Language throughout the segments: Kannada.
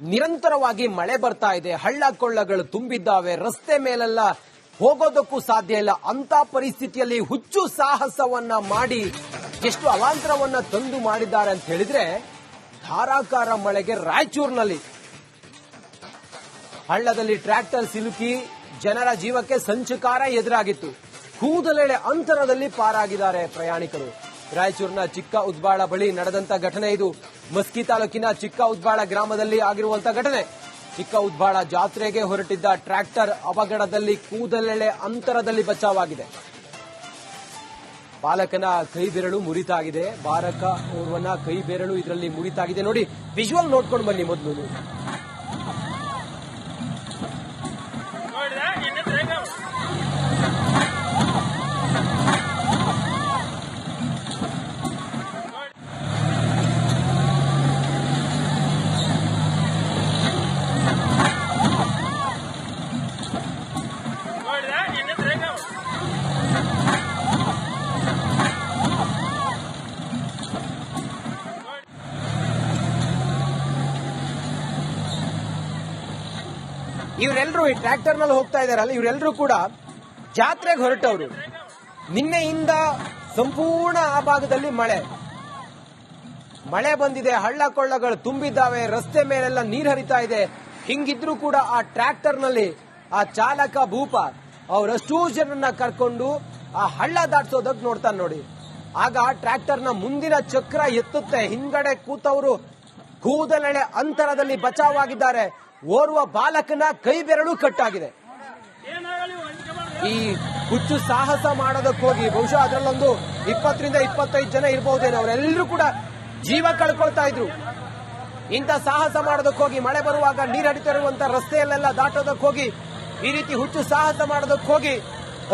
ನಿರಂತರವಾಗಿ ಮಳೆ ಬರ್ತಾ ಇದೆ, ಹಳ್ಳ ಕೊಳ್ಳಗಳು ತುಂಬಿದ್ದಾವೆ, ರಸ್ತೆ ಮೇಲೆಲ್ಲ ಹೋಗೋದಕ್ಕೂ ಸಾಧ್ಯ ಇಲ್ಲ. ಅಂತ ಪರಿಸ್ಥಿತಿಯಲ್ಲಿ ಹುಚ್ಚು ಸಾಹಸವನ್ನ ಮಾಡಿ, ಎಷ್ಟು ಅವಾಂತರವನ್ನ ತಂದು ಮಾಡಿದ್ದಾರೆ ಅಂತ ಹೇಳಿದ್ರೆ, ಧಾರಾಕಾರ ಮಳೆಗೆ ರಾಯಚೂರಿನಲ್ಲಿ. ಹಳ್ಳದಲ್ಲಿ ಟ್ರ್ಯಾಕ್ಟರ್ ಸಿಲುಕಿ ಜನರ ಜೀವಕ್ಕೆ ಸಂಚಕಾರ ಎದುರಾಗಿತ್ತು. ಕೂದಲೆಳೆ ಅಂತರದಲ್ಲಿ ಪಾರಾಗಿದ್ದಾರೆ ಪ್ರಯಾಣಿಕರು. ರಾಯಚೂರಿನ ಚಿಕ್ಕ ಉದ್ಬಾಳ ಬಳಿ ನಡೆದಂತ ಘಟನೆ ಇದು. ಮಸ್ಕಿ ತಾಲೂಕಿನ ಚಿಕ್ಕ ಉದ್ಬಾಳ ಗ್ರಾಮದಲ್ಲಿ ಆಗಿರುವಂತಹ ಘಟನೆ. ಚಿಕ್ಕ ಉದ್ಬಾಳ ಜಾತ್ರೆಗೆ ಹೊರಟಿದ್ದ ಟ್ರ್ಯಾಕ್ಟರ್ ಅವಘಡದಲ್ಲಿ ಕೂದಲೆಳೆ ಅಂತರದಲ್ಲಿ ಬಚಾವಾಗಿದೆ. ಬಾಲಕನ ಕೈ ಬೆರಳು ಮುರಿತಾಗಿದೆ. ಬಾಲಕ ಓರ್ವನ ಕೈ ಬೆರಳು ಇದರಲ್ಲಿ ಮುರಿತಾಗಿದೆ. ನೋಡಿ ವಿಜುವಲ್ ನೋಡ್ಕೊಂಡು ಬನ್ನಿ ಮೊದಲು ಇವರೆಲ್ಲರೂ ಈ ಟ್ರ್ಯಾಕ್ಟರ್ನಲ್ಲಿ ಹೋಗ್ತಾ ಇದಾರಲ್ಲ ಇವರೆಲ್ಲರೂ ಕೂಡ ಜಾತ್ರೆಗೆ ಹೊರಟವರು. ನಿನ್ನೆಯಿಂದ ಸಂಪೂರ್ಣ ಆ ಭಾಗದಲ್ಲಿ ಮಳೆ. ಮಳೆ ಬಂದಿದೆ, ಹಳ್ಳ ಕೊಳ್ಳಗಳು ತುಂಬಿದ್ದಾವೆ, ರಸ್ತೆ ಮೇಲೆಲ್ಲ ನೀರು ಹರಿತಾ ಇದೆ. ಹಿಂಗಿದ್ರು ಕೂಡ ಆ ಟ್ರ್ಯಾಕ್ಟರ್ನಲ್ಲಿ ಆ ಚಾಲಕ ಭೂಪ ಅವರಷ್ಟೂ ಜನರನ್ನ ಕರ್ಕೊಂಡು ಆ ಹಳ್ಳ ದಾಟಿಸೋದಕ್ಕೆ ನೋಡ್ತಾ ನೋಡಿ. ಆಗ ಟ್ರ್ಯಾಕ್ಟರ್ನ ಮುಂದಿನ ಚಕ್ರ ಎತ್ತುತ್ತೆ. ಹಿಂಗಡೆ ಕೂತವರು ಕೂದಲೆಳೆ ಅಂತರದಲ್ಲಿ ಬಚಾವಾಗಿದ್ದಾರೆ ಓರ್ವ ಬಾಲಕನ ಕೈ ಬೆರಳು ಕಟ್ಟಾಗಿದೆ. ಈ ಹುಚ್ಚು ಸಾಹಸ ಮಾಡೋದಕ್ಕೋಗಿ ಬಹುಶಃ ಅದರಲ್ಲೊಂದು ಇಪ್ಪತ್ತರಿಂದ ಇಪ್ಪತ್ತೈದು ಜನ ಇರಬಹುದೇನೋ ಅವರೆಲ್ಲರೂ ಕೂಡ ಜೀವ ಕಳ್ಕೊಳ್ತಾ ಇದ್ರು. ಇಂಥ ಸಾಹಸ ಮಾಡೋದಕ್ಕೋಗಿ ಮಳೆ ಬರುವಾಗ ನೀರು ಹಡಿತಾ ಇರುವಂತ ರಸ್ತೆಯಲ್ಲೆಲ್ಲ ದಾಟೋದಕ್ಕೆ ಹೋಗಿ, ಈ ರೀತಿ ಹುಚ್ಚು ಸಾಹಸ ಮಾಡೋದಕ್ಕೋಗಿ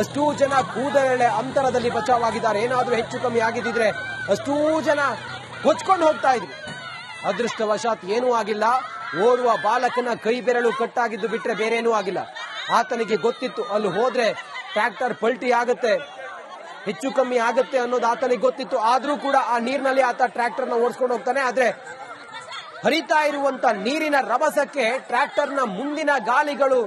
ಅಷ್ಟೂ ಜನ ಕೂದಲೆ ಅಂತರದಲ್ಲಿ ಬಚಾವಾಗಿದ್ದಾರೆ. ಏನಾದರೂ ಹೆಚ್ಚು ಕಮ್ಮಿ ಆಗಿದ್ದಿದ್ರೆ ಅಷ್ಟೂ ಜನ ಕೊಚ್ಕೊಂಡು ಹೋಗ್ತಾ ಇದ್ರು. ಅದೃಷ್ಟವಶಾತ್ ಏನೂ ಆಗಿಲ್ಲ. ಓರ್ವ ಬಾಲಕನ ಕೈ ಬೆರಳು ಕಟ್ಟಾಗಿದ್ದು ಬಿಟ್ರೆ ಬೇರೇನೂ ಆಗಿಲ್ಲ. ಆತನಿಗೆ ಗೊತ್ತಿತ್ತು, ಅಲ್ಲಿ ಹೋದ್ರೆ ಟ್ರ್ಯಾಕ್ಟರ್ ಪಲ್ಟಿ ಆಗುತ್ತೆ, ಹೆಚ್ಚು ಕಮ್ಮಿ ಆಗುತ್ತೆ ಅನ್ನೋದು ಆತನಿಗೆ ಗೊತ್ತಿತ್ತು. ಆದ್ರೂ ಕೂಡ ಆ ನೀರಿನಲ್ಲಿ ಆತ ಟ್ರ್ಯಾಕ್ಟರ್ನ ಓಡಿಸ್ಕೊಂಡು ಹೋಗ್ತಾನೆ. ಆದ್ರೆ ಹರಿತಾ ಇರುವಂತ ನೀರಿನ ರಭಸಕ್ಕೆ ನ ಮುಂದಿನ ಗಾಲಿಗಳು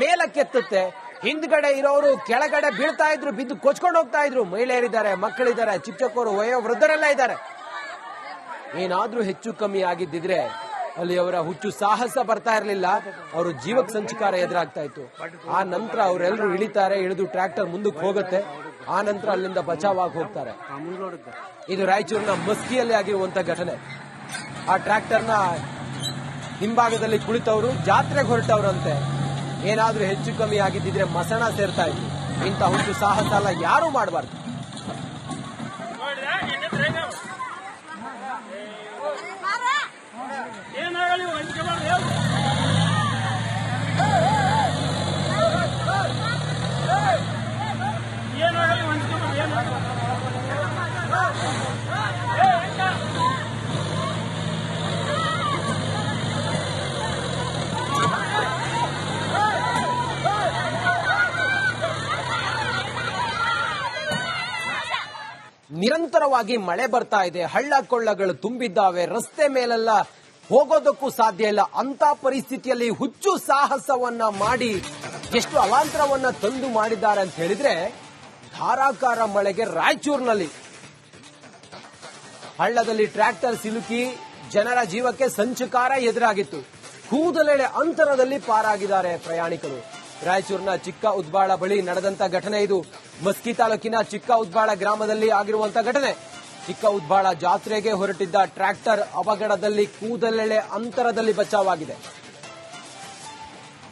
ಮೇಲಕ್ಕೆತ್ತುತ್ತೆ. ಹಿಂದ್ಗಡೆ ಇರೋರು ಕೆಳಗಡೆ ಬೀಳ್ತಾ ಇದ್ರು, ಬಿದ್ದು ಕೊಚ್ಕೊಂಡು ಹೋಗ್ತಾ ಇದ್ರು. ಮಹಿಳೆಯರಿದ್ದಾರೆ, ಮಕ್ಕಳಿದ್ದಾರೆ ಚಿಕ್ಕ ಚಿಕ್ಕವರು ವಯೋವೃದ್ಧರೆಲ್ಲ ಇದ್ದಾರೆ. ಏನಾದ್ರೂ ಹೆಚ್ಚು ಕಮ್ಮಿ ಆಗಿದ್ದಿದ್ರೆ ಅಲ್ಲಿ ಅವರ ಹುಚ್ಚು ಸಾಹಸ ಬರ್ತಾ ಇರಲಿಲ್ಲ. ಅವರು ಜೀವಕ್ಕೆ ಸಂಚಿಕಾರ ಎದುರಾಗ್ತಾ ಇತ್ತು. ಆ ನಂತರ ಅವರೆಲ್ಲರೂ ಇಳಿತಾರೆ, ಇಳಿದು ಟ್ರ್ಯಾಕ್ಟರ್ ಮುಂದಕ್ಕೆ ಹೋಗುತ್ತೆ. ಆ ನಂತರ ಅಲ್ಲಿಂದ ಬಚಾವಾಗಿ ಹೋಗ್ತಾರೆ. ಇದು ರಾಯಚೂರಿನ ಮಸ್ಕಿಯಲ್ಲಿ ಆಗಿರುವಂತ ಘಟನೆ. ಆ ಟ್ರ್ಯಾಕ್ಟರ್ನ ಹಿಂಭಾಗದಲ್ಲಿ ಕುಳಿತವರು ಜಾತ್ರೆಗೆ ಹೊರಟವರಂತೆ. ಏನಾದ್ರೂ ಹೆಚ್ಚು ಕಮ್ಮಿ ಆಗಿದ್ದಿದ್ರೆ ಮಸಣ ಸೇರ್ತಾ ಇತ್ತು ಇಂಥ ಹುಚ್ಚು ಸಾಹಸ ಎಲ್ಲ ಯಾರು ಮಾಡಬಾರ್ದು. ನಿರಂತರವಾಗಿ ಮಳೆ ಬರ್ತಾ ಇದೆ. ಹಳ್ಳ ಕೊಳ್ಳಗಳು ತುಂಬಿದ್ದಾವೆ. ರಸ್ತೆ ಮೇಲೆಲ್ಲ ಹೋಗೋದಕ್ಕೂ ಸಾಧ್ಯ ಇಲ್ಲ. ಅಂತ ಪರಿಸ್ಥಿತಿಯಲ್ಲಿ ಹುಚ್ಚು ಸಾಹಸವನ್ನ ಮಾಡಿ ಎಷ್ಟು ಅವಾಂತರವನ್ನ ತಂದು ಮಾಡಿದ್ದಾರೆ ಅಂತ ಹೇಳಿದ್ರೆ ಧಾರಾಕಾರ ಮಳೆಗೆ ರಾಯಚೂರಿನಲ್ಲಿ. ಹಳ್ಳದಲ್ಲಿ ಟ್ರ್ಯಾಕ್ಟರ್ ಸಿಲುಕಿ ಜನರ ಜೀವಕ್ಕೆ ಸಂಚಕಾರ ಎದುರಾಗಿತ್ತು. ಕೂದಲೆಳೆ ಅಂತರದಲ್ಲಿ ಪಾರಾಗಿದ್ದಾರೆ ಪ್ರಯಾಣಿಕರು. ರಾಯಚೂರಿನ ಚಿಕ್ಕ ಉದ್ಬಾಳ ಬಳಿ ನಡೆದಂತ ಘಟನೆ ಇದು. ಮಸ್ಕಿ ತಾಲೂಕಿನ ಚಿಕ್ಕ ಉದ್ಬಾಳ ಗ್ರಾಮದಲ್ಲಿ ಆಗಿರುವಂತಹ ಘಟನೆ. ಚಿಕ್ಕ ಉದ್ಬಾಳ ಜಾತ್ರೆಗೆ ಹೊರಟಿದ್ದ ಟ್ರ್ಯಾಕ್ಟರ್ ಅವಘಡದಲ್ಲಿ ಕೂದಲೆಳೆ ಅಂತರದಲ್ಲಿ ಬಚಾವಾಗಿದೆ.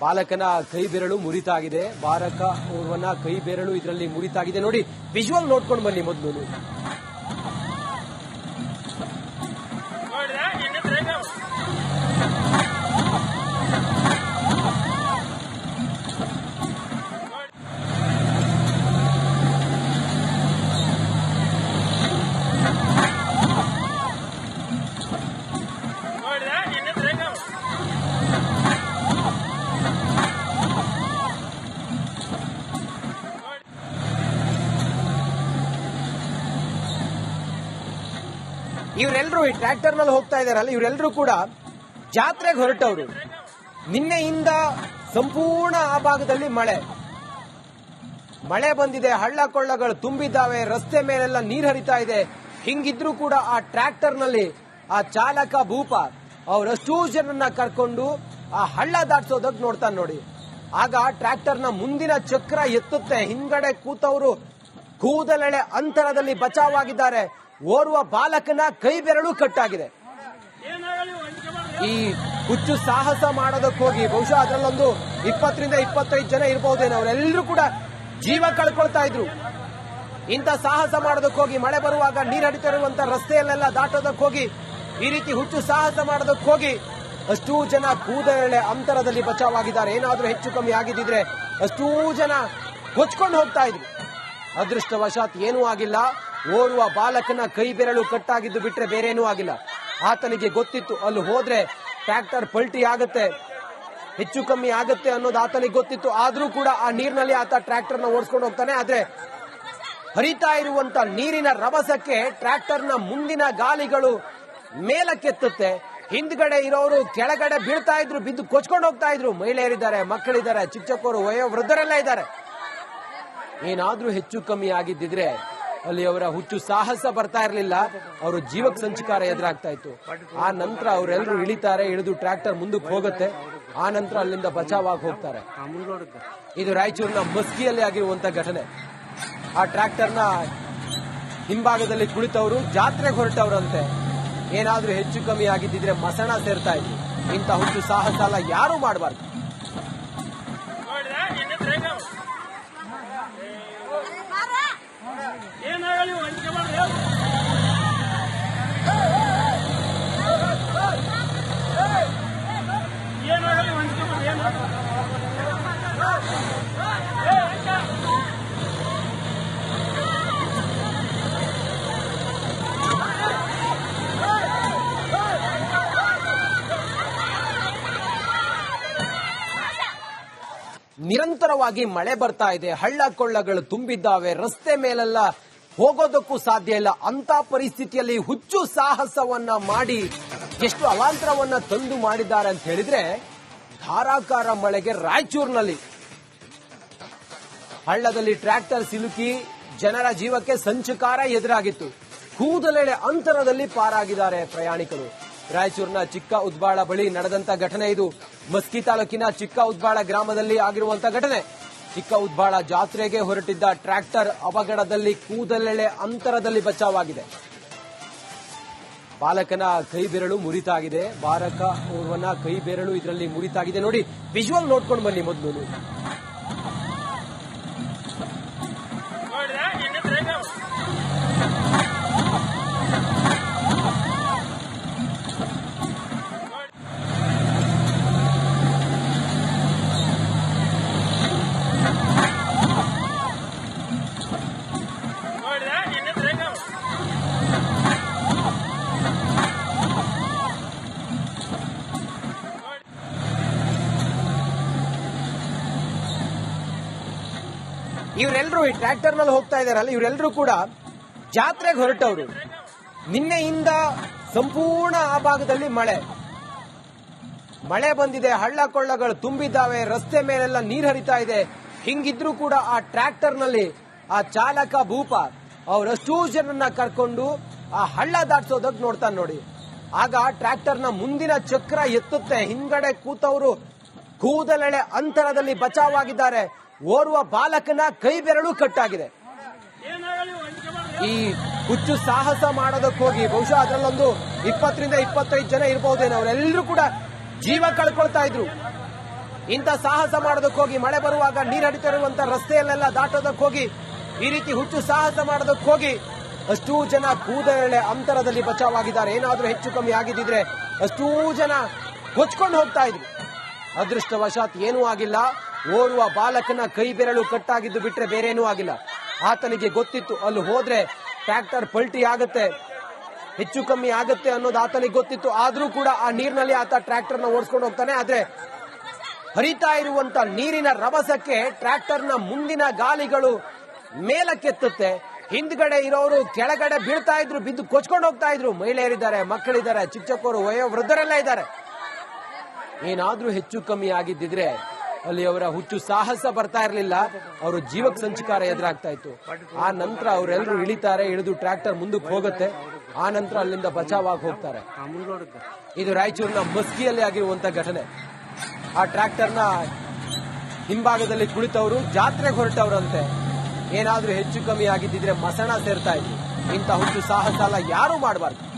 ಬಾಲಕನ ಕೈ ಬೆರಳು ಮುರಿತಾಗಿದೆ. ಬಾಲಕ ಓರ್ವನ ಕೈ ಬೆರಳು ಇದರಲ್ಲಿ ಮುರಿತಾಗಿದೆ. ನೋಡಿ ವಿಜುವಲ್ ನೋಡ್ಕೊಂಡು ಬನ್ನಿ ಮೊದಲು ಇವರೆಲ್ಲರೂ ಈ ಟ್ರ್ಯಾಕ್ಟರ್ನಲ್ಲಿ ಹೋಗ್ತಾ ಇದಾರಲ್ಲ ಇವರೆಲ್ಲರೂ ಕೂಡ ಜಾತ್ರೆಗೆ ಹೊರಟವರು. ನಿನ್ನೆಯಿಂದ ಸಂಪೂರ್ಣ ಆ ಭಾಗದಲ್ಲಿ ಮಳೆ. ಮಳೆ ಬಂದಿದೆ, ಹಳ್ಳ ಕೊಳ್ಳಗಳು ತುಂಬಿದ್ದಾವೆ, ರಸ್ತೆ ಮೇಲೆಲ್ಲ ನೀರು ಹರಿತಾ ಇದೆ. ಹಿಂಗಿದ್ರೂ ಕೂಡ ಆ ಟ್ರ್ಯಾಕ್ಟರ್ನಲ್ಲಿ ಆ ಚಾಲಕ ಭೂಪ ಅವರಷ್ಟೂ ಜನರನ್ನ ಕರ್ಕೊಂಡು ಆ ಹಳ್ಳ ದಾಟಿಸೋದಕ್ಕೆ ನೋಡ್ತಾ ನೋಡಿ. ಆಗ ಟ್ರ್ಯಾಕ್ಟರ್ನ ಮುಂದಿನ ಚಕ್ರ ಎತ್ತುತ್ತೆ. ಹಿಂಗಡೆ ಕೂತವರು ಕೂದಲೆಳೆ ಅಂತರದಲ್ಲಿ ಬಚಾವಾಗಿದ್ದಾರೆ ಓರ್ವ ಬಾಲಕನ ಕೈ ಬೆರಳು ಕಟ್ಟಾಗಿದೆ. ಈ ಹುಚ್ಚು ಸಾಹಸ ಮಾಡೋದಕ್ಕೋಗಿ ಬಹುಶಃ ಅದರಲ್ಲೊಂದು ಇಪ್ಪತ್ತರಿಂದ ಇಪ್ಪತ್ತೈದು ಜನ ಇರಬಹುದೇನೋ ಅವರೆಲ್ಲರೂ ಕೂಡ ಜೀವ ಕಳ್ಕೊಳ್ತಾ ಇದ್ರು. ಇಂಥ ಸಾಹಸ ಮಾಡೋದಕ್ಕೋಗಿ ಮಳೆ ಬರುವಾಗ ನೀರು ಹರಿತಾ ಇರುವಂತ ರಸ್ತೆಯಲ್ಲೆಲ್ಲ ದಾಟೋದಕ್ಕೋಗಿ ಈ ರೀತಿ ಹುಚ್ಚು ಸಾಹಸ ಮಾಡೋದಕ್ಕೋಗಿ ಅಷ್ಟೂ ಜನ ಕೂದಲೆ ಅಂತರದಲ್ಲಿ ಬಚಾವಾಗಿದ್ದಾರೆ. ಏನಾದರೂ ಹೆಚ್ಚು ಕಮ್ಮಿ ಆಗಿದ್ದಿದ್ರೆ ಅಷ್ಟೂ ಜನ ಕೊಚ್ಕೊಂಡು ಹೋಗ್ತಾ ಇದ್ರು. ಅದೃಷ್ಟವಶಾತ್ ಏನೂ ಆಗಿಲ್ಲ. ಓರ್ವ ಬಾಲಕನ ಕೈ ಬೆರಳು ಕಟ್ಟಾಗಿದ್ದು ಬಿಟ್ರೆ ಬೇರೇನೂ ಆಗಿಲ್ಲ. ಆತನಿಗೆ ಗೊತ್ತಿತ್ತು, ಅಲ್ಲಿ ಹೋದ್ರೆ ಟ್ರ್ಯಾಕ್ಟರ್ ಪಲ್ಟಿ ಆಗತ್ತೆ, ಹೆಚ್ಚು ಕಮ್ಮಿ ಆಗತ್ತೆ ಅನ್ನೋದು ಆತನಿಗೆ ಗೊತ್ತಿತ್ತು. ಆದ್ರೂ ಕೂಡ ಆ ನೀರಿನಲ್ಲಿ ಆತ ಟ್ರ್ಯಾಕ್ಟರ್ನ ಓಡಿಸ್ಕೊಂಡು ಹೋಗ್ತಾನೆ. ಆದ್ರೆ ಹರಿತಾ ಇರುವಂತ ನೀರಿನ ರಭಸಕ್ಕೆ ಟ್ರ್ಯಾಕ್ಟರ್ನ ಮುಂದಿನ ಗಾಲಿಗಳು ಮೇಲಕ್ಕೆತ್ತುತ್ತೆ. ಹಿಂದ್ಗಡೆ ಇರೋರು ಕೆಳಗಡೆ ಬೀಳ್ತಾ ಇದ್ರು, ಬಿದ್ದು ಕೊಚ್ಕೊಂಡು ಹೋಗ್ತಾ ಇದ್ರು. ಮಹಿಳೆಯರಿದ್ದಾರೆ, ಮಕ್ಕಳಿದ್ದಾರೆ, ಚಿಕ್ಕ ಚಿಕ್ಕವರು, ವಯೋವೃದ್ಧರೆಲ್ಲ ಇದ್ದಾರೆ. ಏನಾದ್ರೂ ಹೆಚ್ಚು ಕಮ್ಮಿ ಆಗಿದ್ದಿದ್ರೆ ಅಲ್ಲಿ ಅವರ ಹುಚ್ಚು ಸಾಹಸ ಬರ್ತಾ ಇರಲಿಲ್ಲ. ಅವರು ಜೀವಕ್ಕೆ ಸಂಚಕಾರ ಎದುರಾಗ್ತಾ ಇತ್ತು. ಆ ನಂತರ ಅವರೆಲ್ಲರೂ ಇಳಿತಾರೆ, ಇಳಿದು ಟ್ರ್ಯಾಕ್ಟರ್ ಮುಂದಕ್ಕೆ ಹೋಗುತ್ತೆ. ಆ ನಂತರ ಅಲ್ಲಿಂದ ಬಚಾವಾಗಿ ಹೋಗ್ತಾರೆ. ಇದು ರಾಯಚೂರಿನ ಮಸ್ಕಿಯಲ್ಲಿ ಆಗಿರುವಂತ ಘಟನೆ. ಆ ಟ್ರ್ಯಾಕ್ಟರ್ನ ಹಿಂಭಾಗದಲ್ಲಿ ಕುಳಿತವರು ಜಾತ್ರೆಗೆ ಹೊರಟವರಂತೆ. ಏನಾದ್ರೂ ಹೆಚ್ಚು ಕಮ್ಮಿ ಆಗಿದ್ದಿದ್ರೆ ಮಸಣ ಸೇರ್ತಾ ಇದ್ರು. ಇಂಥ ಹುಚ್ಚು ಸಾಹಸ ಎಲ್ಲ ಯಾರು ಮಾಡಬಾರ್ದು. ನಿರಂತರವಾಗಿ ಮಳೆ ಬರ್ತಾ ಇದೆ. ಹಳ್ಳ ಕೊಳ್ಳಗಳು ತುಂಬಿದ್ದಾವೆ. ರಸ್ತೆ ಮೇಲೆಲ್ಲ ಹೋಗೋದಕ್ಕೂ ಸಾಧ್ಯ ಇಲ್ಲ. ಅಂತ ಪರಿಸ್ಥಿತಿಯಲ್ಲಿ ಹುಚ್ಚು ಸಾಹಸವನ್ನ ಮಾಡಿ, ಎಷ್ಟು ಅವಾಂತರವನ್ನ ತಂದು ಮಾಡಿದ್ದಾರೆ ಅಂತ ಹೇಳಿದ್ರೆ, ಧಾರಾಕಾರ ಮಳೆಗೆ ರಾಯಚೂರಿನಲ್ಲಿ. ಹಳ್ಳದಲ್ಲಿ ಟ್ರ್ಯಾಕ್ಟರ್ ಸಿಲುಕಿ ಜನರ ಜೀವಕ್ಕೆ ಸಂಚಕಾರ ಎದುರಾಗಿತ್ತು. ಕೂದಲೆಳೆ ಅಂತರದಲ್ಲಿ ಪಾರಾಗಿದ್ದಾರೆ ಪ್ರಯಾಣಿಕರು. ರಾಯಚೂರಿನ ಚಿಕ್ಕ ಉದ್ಬಾಳ ಬಳಿ ನಡೆದಂತ ಘಟನೆ ಇದು. ಮಸ್ಕಿ ತಾಲೂಕಿನ ಚಿಕ್ಕ ಉದ್ಬಾಳ ಗ್ರಾಮದಲ್ಲಿ ಆಗಿರುವಂತಹ ಘಟನೆ. ಚಿಕ್ಕ ಉದ್ಬಾಳ ಜಾತ್ರೆಗೆ ಹೊರಟಿದ್ದ ಟ್ರ್ಯಾಕ್ಟರ್ ಅವಘಡದಲ್ಲಿ ಕೂದಲೆಳೆ ಅಂತರದಲ್ಲಿ ಬಚಾವಾಗಿದೆ. ಬಾಲಕನ ಕೈ ಬೆರಳು ಮುರಿತಾಗಿದೆ. ಬಾಲಕ ಓರ್ವನ ಕೈ ಬೆರಳು ಇದರಲ್ಲಿ ಮುರಿತಾಗಿದೆ. ನೋಡಿ ವಿಜುವಲ್ ನೋಡ್ಕೊಂಡು ಬನ್ನಿ ಮೊದಲು ಇವರೆಲ್ಲರೂ ಈ ಟ್ರ್ಯಾಕ್ಟರ್ನಲ್ಲಿ ಹೋಗ್ತಾ ಇದಾರಲ್ಲ ಇವರೆಲ್ಲರೂ ಕೂಡ ಜಾತ್ರೆಗೆ ಹೊರಟವರು. ನಿನ್ನೆಯಿಂದ ಸಂಪೂರ್ಣ ಆ ಭಾಗದಲ್ಲಿ ಮಳೆ. ಮಳೆ ಬಂದಿದೆ, ಹಳ್ಳ ಕೊಳ್ಳಗಳು ತುಂಬಿದ್ದಾವೆ, ರಸ್ತೆ ಮೇಲೆಲ್ಲ ನೀರು ಹರಿತಾ ಇದೆ. ಹಿಂಗಿದ್ರೂ ಕೂಡ ಆ ಟ್ರ್ಯಾಕ್ಟರ್ನಲ್ಲಿ ಆ ಚಾಲಕ ಭೂಪ ಅವರಷ್ಟೂ ಜನರನ್ನ ಕರ್ಕೊಂಡು ಆ ಹಳ್ಳ ದಾಟಿಸೋದಕ್ಕೆ ನೋಡ್ತಾ ನೋಡಿ. ಆಗ ಟ್ರ್ಯಾಕ್ಟರ್ನ ಮುಂದಿನ ಚಕ್ರ ಎತ್ತುತ್ತೆ. ಹಿಂಗಡೆ ಕೂತವರು ಕೂದಲೆಳೆ ಅಂತರದಲ್ಲಿ ಬಚಾವಾಗಿದ್ದಾರೆ ಓರ್ವ ಬಾಲಕನ ಕೈ ಬೆರಳು ಕಟ್ಟಾಗಿದೆ. ಈ ಹುಚ್ಚು ಸಾಹಸ ಮಾಡೋದಕ್ಕೋಗಿ ಬಹುಶಃ ಅದರಲ್ಲೊಂದು ಇಪ್ಪತ್ತರಿಂದ ಇಪ್ಪತ್ತೈದು ಜನ ಇರಬಹುದೇನೋ ಅವರೆಲ್ಲರೂ ಕೂಡ ಜೀವ ಕಳ್ಕೊಳ್ತಾ ಇದ್ರು. ಇಂಥ ಸಾಹಸ ಮಾಡೋದಕ್ಕೋಗಿ ಮಳೆ ಬರುವಾಗ ನೀರು ಹರಿತಾ ಇರುವಂತ ರಸ್ತೆಯಲ್ಲೆಲ್ಲ ದಾಟೋದಕ್ಕೋಗಿ ಈ ರೀತಿ ಹುಚ್ಚು ಸಾಹಸ ಮಾಡೋದಕ್ಕೋಗಿ ಅಷ್ಟೂ ಜನ ಕೂದಲೆ ಅಂತರದಲ್ಲಿ ಬಚಾವಾಗಿದ್ದಾರೆ. ಏನಾದರೂ ಹೆಚ್ಚು ಕಮ್ಮಿ ಆಗಿದ್ದಿದ್ರೆ ಅಷ್ಟೂ ಜನ ಕೊಚ್ಕೊಂಡು ಹೋಗ್ತಾ ಇದ್ರು. ಅದೃಷ್ಟವಶಾತ್ ಏನೂ ಆಗಿಲ್ಲ. ಓರ್ವ ಬಾಲಕನ ಕೈ ಬೆರಳು ಕಟ್ಟಾಗಿದ್ದು ಬಿಟ್ರೆ ಬೇರೇನೂ ಆಗಿಲ್ಲ. ಆತನಿಗೆ ಗೊತ್ತಿತ್ತು, ಅಲ್ಲಿ ಹೋದ್ರೆ ಟ್ರ್ಯಾಕ್ಟರ್ ಪಲ್ಟಿ ಆಗತ್ತೆ, ಹೆಚ್ಚು ಕಮ್ಮಿ ಆಗತ್ತೆ ಅನ್ನೋದು ಆತನಿಗೆ ಗೊತ್ತಿತ್ತು. ಆದ್ರೂ ಕೂಡ ಆ ನೀರಿನಲ್ಲಿ ಆತ ಟ್ರ್ಯಾಕ್ಟರ್ನ ಓಡಿಸ್ಕೊಂಡು ಹೋಗ್ತಾನೆ. ಆದ್ರೆ ಹರಿತಾ ಇರುವಂತ ನೀರಿನ ರಭಸಕ್ಕೆ ಟ್ರ್ಯಾಕ್ಟರ್ನ ಮುಂದಿನ ಗಾಲಿಗಳು ಮೇಲಕ್ಕೆತ್ತುತ್ತೆ. ಹಿಂದ್ಗಡೆ ಇರೋರು ಕೆಳಗಡೆ ಬೀಳ್ತಾ ಇದ್ರು, ಬಿದ್ದು ಕೊಚ್ಕೊಂಡು ಹೋಗ್ತಾ ಇದ್ರು. ಮಹಿಳೆಯರಿದ್ದಾರೆ, ಮಕ್ಕಳಿದ್ದಾರೆ, ಚಿಕ್ಕ ಚಿಕ್ಕವರು, ವಯೋವೃದ್ಧರೆಲ್ಲ ಇದ್ದಾರೆ. ಏನಾದ್ರೂ ಹೆಚ್ಚು ಕಮ್ಮಿ ಆಗಿದ್ದಿದ್ರೆ ಅಲ್ಲಿ ಅವರ ಹುಚ್ಚು ಸಾಹಸ ಬರ್ತಾ ಇರಲಿಲ್ಲ. ಅವರು ಜೀವಕ್ಕೆ ಸಂಚಕಾರ ಎದುರಾಗ್ತಾ ಇತ್ತು. ಆ ನಂತರ ಅವರೆಲ್ಲರೂ ಇಳಿತಾರೆ, ಇಳಿದು ಟ್ರ್ಯಾಕ್ಟರ್ ಮುಂದಕ್ಕೆ ಹೋಗುತ್ತೆ. ಆ ನಂತರ ಅಲ್ಲಿಂದ ಬಚಾವಾಗಿ ಹೋಗ್ತಾರೆ. ಇದು ರಾಯಚೂರಿನ ಮಸ್ಕಿಯಲ್ಲಿ ಆಗಿರುವಂತ ಘಟನೆ. ಆ ಟ್ರ್ಯಾಕ್ಟರ್ನ ಹಿಂಭಾಗದಲ್ಲಿ ಕುಳಿತವರು ಜಾತ್ರೆಗೆ ಹೊರಟವರಂತೆ. ಏನಾದ್ರೂ ಹೆಚ್ಚು ಕಮ್ಮಿ ಆಗಿದ್ದಿದ್ರೆ ಮಸಣ ಸೇರ್ತಾ ಇದ್ರು. ಇಂಥ ಹುಚ್ಚು ಸಾಹಸ ಎಲ್ಲ ಯಾರು ಮಾಡಬಾರ್ದು.